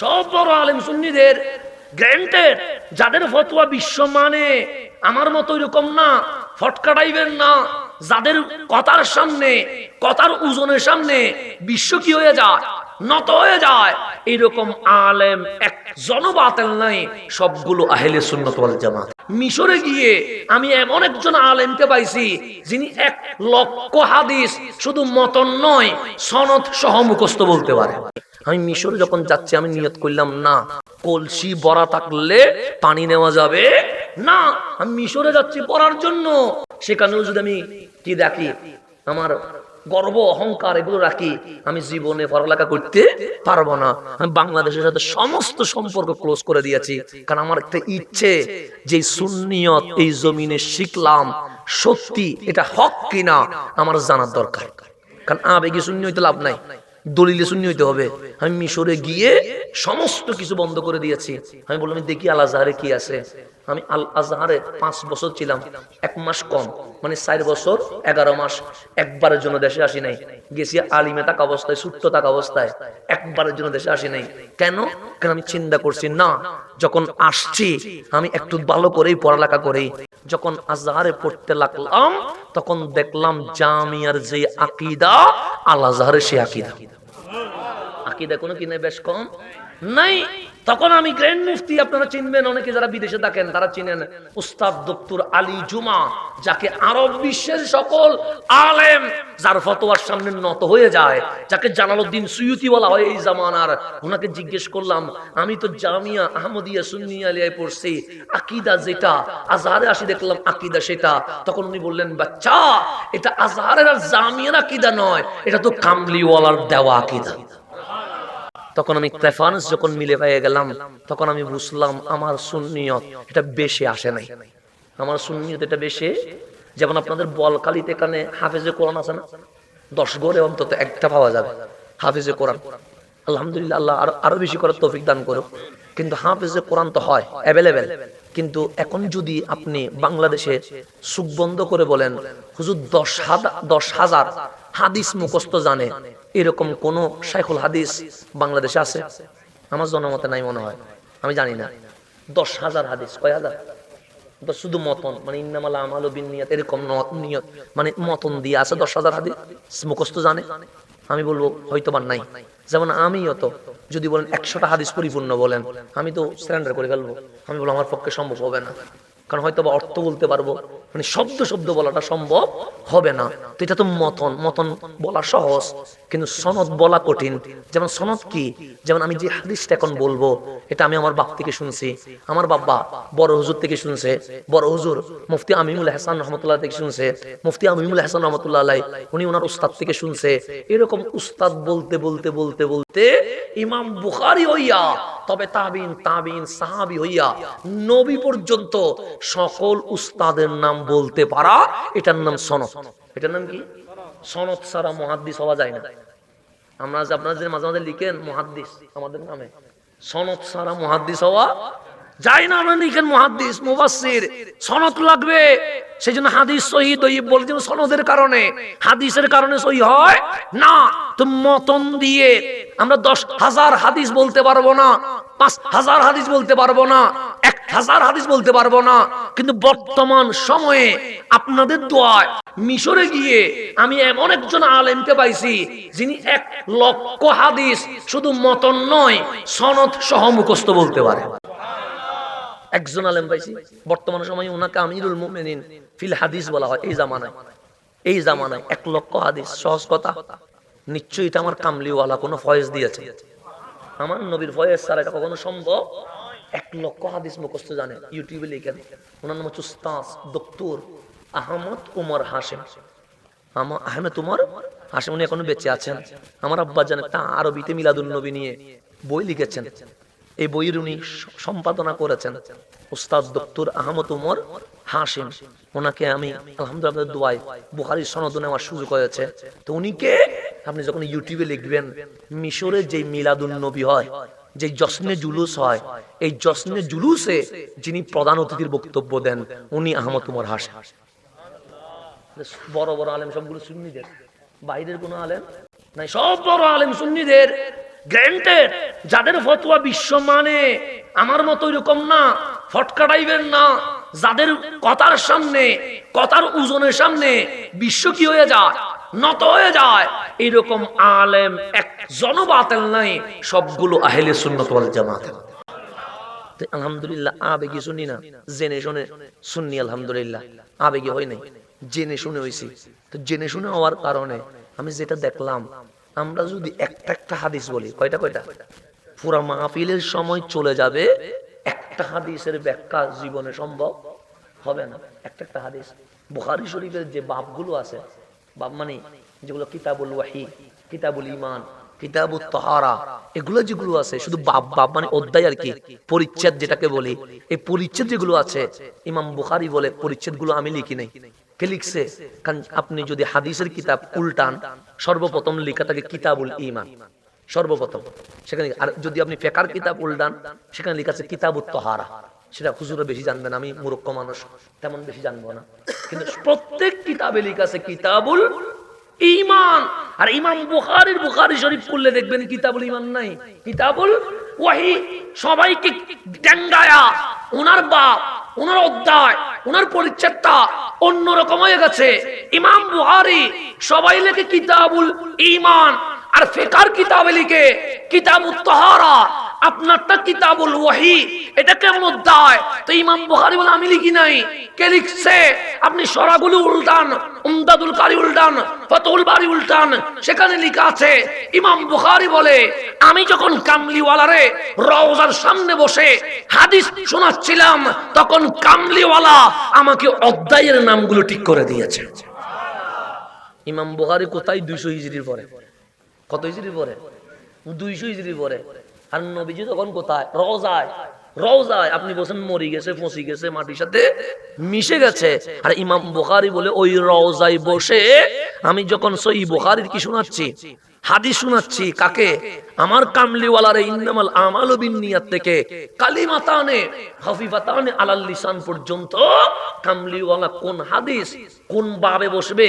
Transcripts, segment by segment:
সব বড় আলেম সুন্নিদের গ্র্যান্টেড যাদের ফতোয়া বিশ্ব মানে আমার মতো এরকম না ফটকাটাইবেন না, যাদের কথার সামনে, কথার ওজনের সামনে বিশ্ব কি হয়ে যায়, নত হয়ে যায়, এরকম আলেম এক জনবাতেল নাই, সবগুলো আহেলে সুন্নত ওয়াল জামাত। মিশরে গিয়ে আমি এমন একজন আলেমকে পাইছি, যিনি এক লক্ষ হাদিস শুধু মতন নয়, সনদ সহ মুখস্থ বলতে পারে। আমি মিশরে যখন যাচ্ছি আমি নিয়ত করলাম না কলসি বড়া থাকলে পানি নেওয়া যাবে না আমি মিশরে যাচ্ছি পড়ার জন্য। সেখানেও যদি আমি কি দেখি আমার গর্ব অহংকার এগুলো রাখি আমি জীবনে পড়ালেখা করতে পারব না। আমি বাংলাদেশের সাথে সমস্ত সম্পর্ক ক্লোজ করে দিয়েছি কারণ আমার একটা ইচ্ছে যে সুন্নিয়ত এই জমিনে শিখলাম সত্যি এটা হক কিনা আমার জানার দরকার। কারণ আবেগে শূন্য হইতে লাভ নাই। দলিলে শূন্য হইতে হবে। আমি মিশরে গিয়ে সমস্ত কিছু বন্ধ করে দিয়েছি। আমি বললাম দেখি আল আজহারে কি আছে? আমি আল আজহারে পাঁচ বছর ছিলাম, এক মাস কম। মানে চার বছর, এগারো মাস, একবারের জন্য দেশে আসি নাই। গেছি আলিমে থাকা অবস্থায় সুস্থ থাকা অবস্থায়, একবারের জন্য দেশে আসি নাই। কেন? কেন আমি চিন্তা করছি, না, যখন আসছি, আমি একটু ভালো করেই পড়ালেখা করি। যখন আজহারে পড়তে লাগলাম, তখন দেখলাম জামিয়ার যে আকিদা আল আজহারের সে আকিদা। আকিদা কোনো কিনে বেশ কম? নাই। তখন আমি গ্র্যান্ড মুফতি, আপনারা চিনবেন, অনেকে যারা বিদেশে থাকেন, তারা চিনেন। উস্তাদ দপ্তর আলী জুমা, যাকে আরব বিশ্বের সকল আলেম যার ফতোয়ার সামনে নত হয়ে যায়, যাকে জালালউদ্দিন সুয়ুতি বলা হয় এই জামানার। ওনাকে জিজ্ঞেস করলাম, আমি তো জামিয়া আহমদিয়া সুন্নিয়া আলিয়ায় পড়ছি, আকিদা যেটা? আজহারে আসি দেখলাম, আকিদা সেটা। তখন উনি বললেন, বাচ্চা, এটা আজহারের আর জামিয়ার আকিদা নয়, এটা তো কামলিওয়ালার দেওয়া আকিদা। তখন আমি প্রেফারেন্স যখন মিলে পেয়ে গেলাম, তখন আমি বুঝলাম আমার সুন্নিয়ত এটা বেশি আসে নাই। আমার সুন্নিয়ত এটা বেশি, যেমন আপনাদের বলকালিতে এখানে হাফেজে কোরআন আছে না? দশ গড়ে অন্তত একটা পাওয়া যাবে, হাফেজে কোরআন। আলহামদুলিল্লাহ, আল্লাহ আরও আরও বেশি করার তৌফিক দান করো কিন্তু হাফেজে কোরআন তো হয় অ্যাভেলেবেল কিন্তু এখন যদি আপনি বাংলাদেশে সুখ বন্ধ করে বলেন, হুজুর দশ হাজার দশ হাজার হাদিস মুখস্থ জানে এরকম কোন শাইখুল হাদিস বাংলাদেশে আছে? আমার জনমতে নাই মনে হয়। আমি জানি না। দশ হাজার হাদিস। কয় হাজার? শুধু মতন। মানে ইন্নামাল আমাল বিন নিয়ত এরকম নিয়ত। মানে মতন দিয়ে আছে দশ হাজার হাদিস। মুখস্থ জানে। আমি বলব, হয়তো বা নাই। যেমন আমি অত যদি বলেন একশোটা হাদিস পরিপূর্ণ বলেন, আমি তো স্যারেন্ডার করে ফেলব। আমি বলব, আমার পক্ষে সম্ভব হবে না। কারণ হয়তো বা অর্থ বলতে পারব। মানে শব্দ শব্দ বলাটা সম্ভব হবে না। তো এটা তো মতন মতন বলা সহজ, কিন্তু সনদ বলা কঠিন। যেমন সনদ কি? যেমন আমি যে হাদিসটা এখন বলব, এটা আমি আমার বাপ থেকে শুনছি। আমার বাবা বড় হুজুর থেকে শুনছে, বড় হুজুর মুফতি আমিমুল হাসান রহমতুল্লাহ থেকে শুনছে, মুফতি আমিমুল হাসান রহমতুল্লাহ উনি ওনার উস্তাদ থেকে শুনছে। এরকম উস্তাদ বলতে বলতে বলতে বলতে ইমাম বুখারি হইয়া, তবে তাবিন তাবিন, সাহাবি হইয়া নবী পর্যন্ত সকল উস্তাদের নাম বলতে পারা, এটার নাম সনদ। এটার নাম কি? সনদ সারা মহাদ্দিস হওয়া যায় না। আমরা যে আপনারা যে মাঝে মাঝে লিখেন, মহাদ্দিস, আমাদের নামে। সনদ সারা মহাদ্দিস হওয়া যায় না আমরা লিখেন মহাদ্দিস মুবাসসির সনদ লাগবে। সেই জন্য হাদিস সহি দইব বলছেন সনদের কারণে। হাদিসের কারণে সহি হয় না। তো মতন দিয়ে আমরা দশ হাজার হাদিস বলতে পারব না, পাঁচ হাজার হাদিস বলতে পারব না, এক হাজার হাদিস বলতে পারব না। কিন্তু বর্তমান সময়ে আপনাদের দোয়ায় মিশরে গিয়ে আমি এমন একজন আলেমকে পাইছি যিনি এক লক্ষ হাদিস শুধু মতন নয়, সনদ সহ মুখস্থ বলতে পারে। একজন আলেম পাইছি। বর্তমান সময়ে ওনাকে আমিরুল মুমিনিন ফিল হাদিস বলা হয়। এই জামানায়। এই জামানায় এক লক্ষ হাদিস। সহজ কথা। নিশ্চয়ই এটা আমার কামলিওয়ালা কোনো ফয়েজ দিয়েছে। আমার নবীর ফয়েজ ছাড়া এটা কখনো সম্ভব এক লক্ষ হাদিস মুখস্থ জানে, ইউটিউবে লিখেন ওনার নাম হচ্ছে উস্তাজ দক্তুর আহমদ উমর হাসেম আমার আহমেদ উমর হাসেম উনি এখনও বেঁচে আছেন। আমার আব্বা জানে তা আরবিতে মিলাদুল নবী নিয়ে বই লিখেছেন। এই বইয়ের উনি সম্পাদনা করেছেন উস্তাদ দক্তুর আহমদ উমর হাসিম ওনাকে আমি আলহামদুলিল্লাহ দোয়াই বুখারির সনদ নেওয়ার সুযোগ হয়েছে। তো উনিকে আপনি যখন ইউটিউবে লিখবেন, মিশরে যে মিলাদুল নবী হয় যে জশ্নে জুলুস হয়, এই জশ্নে জুলুসে যিনি প্রধান অতিথির বক্তব্য দেন, উনি আহমদ উমর হাসিম বড় বড় আলেম সবগুলো সুন্নিদের। বাইরের কোনো আলেম নাই, সব বড় আলেম সুন্নিদের। গ্র্যান্টেড যাদের ফতোয়া বিশ্ব মানে আমার মতো এরকম না, ফটকা টাইপের না, যাদের কথার সামনে, কথার ওজনের সামনে বিশ্ব কি হয়ে যায়? নত হয়ে যায়। এরকম আলেম এক জনবাতেল নাই, সবগুলো আহেলে সুন্নত জামাত। আলহামদুলিল্লাহ, আবেগে শুনি না, জেনে শুনে শুননি আলহামদুলিল্লাহ। আবেগে হয় নাই, জেনে শুনে হয়েছি তো জেনে শুনে হওয়ার কারণে আমি যেটা দেখলাম, আমরা যদি একটা একটা হাদিস বলি, কয়টা কয়টা? পুরা মাহফিলের সময় চলে যাবে, একটা হাদিসের ব্যাখ্যা জীবনে সম্ভব হবে না। একটা একটা হাদিস। বুখারি শরীফের যে বাপগুলো আছে মানে যেগুলো কিতাবুল ওয়াহি, কিতাবুল ইমান কিতাবুত এগুলো যেগুলো আছে, শুধু বাপ বাপ মানে অধ্যায় আর কি, পরিচ্ছেদ যেটাকে বলি, এই পরিচ্ছেদ যেগুলো আছে, ইমাম বুখারি বলে পরিচ্ছেদগুলো আমি লিখি নাই। কে লিখছে? কারণ আপনি যদি হাদিসের কিতাব উল্টান, সর্বপ্রথম লেখা থাকে কিতাবুল ইমান সর্বপ্রথম। সেখানে আর যদি আপনি ফেকার কিতাব উল্টান, সেখানে লেখা আছে কিতাবুত তহারা। সেটা হুজুরও বেশি জানবেন আমি মূর্খ মানুষ, তেমন বেশি জানব না। কিন্তু প্রত্যেক কিতাবে লেখা আছে কিতাবুল ইমান আর ইমাম বুখারীর বুখারী শরীফ খুললে দেখবেন কিতাবুল ইমান নাই। কিতাবুল ওয়াহি, সবাইকে ডেঙ্গায়া, ওনার বাপ, ওনার অধ্যায়, ওনার পরিচ্ছেদটা অন্যরকম হয়ে গেছে। ইমাম বুহারি সবাই লেখে কিতাবুল ইমান আর ফেকার কিতাবে লিখে কিতাবুত তাহারা। আপনারটা কিতাবুল ওয়াহি। এটা কেমন অধ্যায় তো ইমাম বুখারী বলে, আমি লিখি নাই। কে লিখছে? আপনি সরাগুলো উল্টান, উমদাদুল কারি উল্টান ফতুল বাড়ি উল্টান, সেখানে লেখা আছে, ইমাম বুখারী বলে, আমি যখন কামলিওয়ালারে রওজার সামনে বসে হাদিস শোনাচ্ছিলাম, তখন কামলিওয়ালা আমাকে অধ্যায়ের নামগুলো ঠিক করে দিয়েছে। ইমাম বুখারী কোথায়? দুইশো হিজরির পরে। কত হিজরির পরে? দুইশো হিজরির পরে। আর নবীজি তখন কোথায়? রওজায়। রওজায়। আপনি বলছেন মরি গেছে, ফসি গেছে, মাটির সাথে মিশে গেছে। আর ইমাম বোখারি বলে, ওই রওজায় বসে আমি যখন সই বোখারির কি শোনাচ্ছি? হাদিস শোনাচ্ছি, কাকে? আমার কামলিওয়ালারে ইন্নামাল আমাল বিন্নিয়াত থেকে কালিমাতানে, হাফিফাতানে আলাল লিসান পর্যন্ত কামলিওয়ালা কোন হাদিস, কোন বাবে বসবে,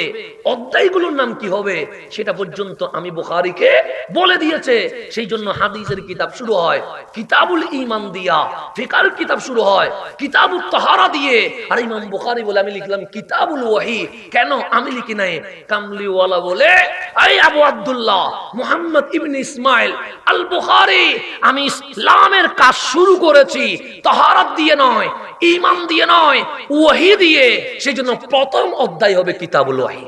অধ্যায়গুলোর নাম কি হবে, সেটা পর্যন্ত আমি বুখারীকে বলে দিয়েছে। সেই জন্য হাদিসের কিতাব শুরু হয়, কিতাবুল ঈমান দিয়া ফিকার কিতাব শুরু হয়, কিতাবুত তাহারা দিয়ে। আর ইমাম বুখারী বলে, আমি লিখলাম কিতাবুল ওয়াহি। কেন আমি লিখি নাই? কামলিওয়ালা বলে এই আবু আব্দুল্লাহ মুহাম্মদ ইবনে ইসমাইল আল বুখারি আমি ইসলামের কাজ শুরু করেছি, তাহারাত দিয়ে নয় ইমান দিয়ে নয়, ওয়াহি দিয়ে সেই জন্য প্রথম অধ্যায় হবে কিতাবুল ওয়াহি।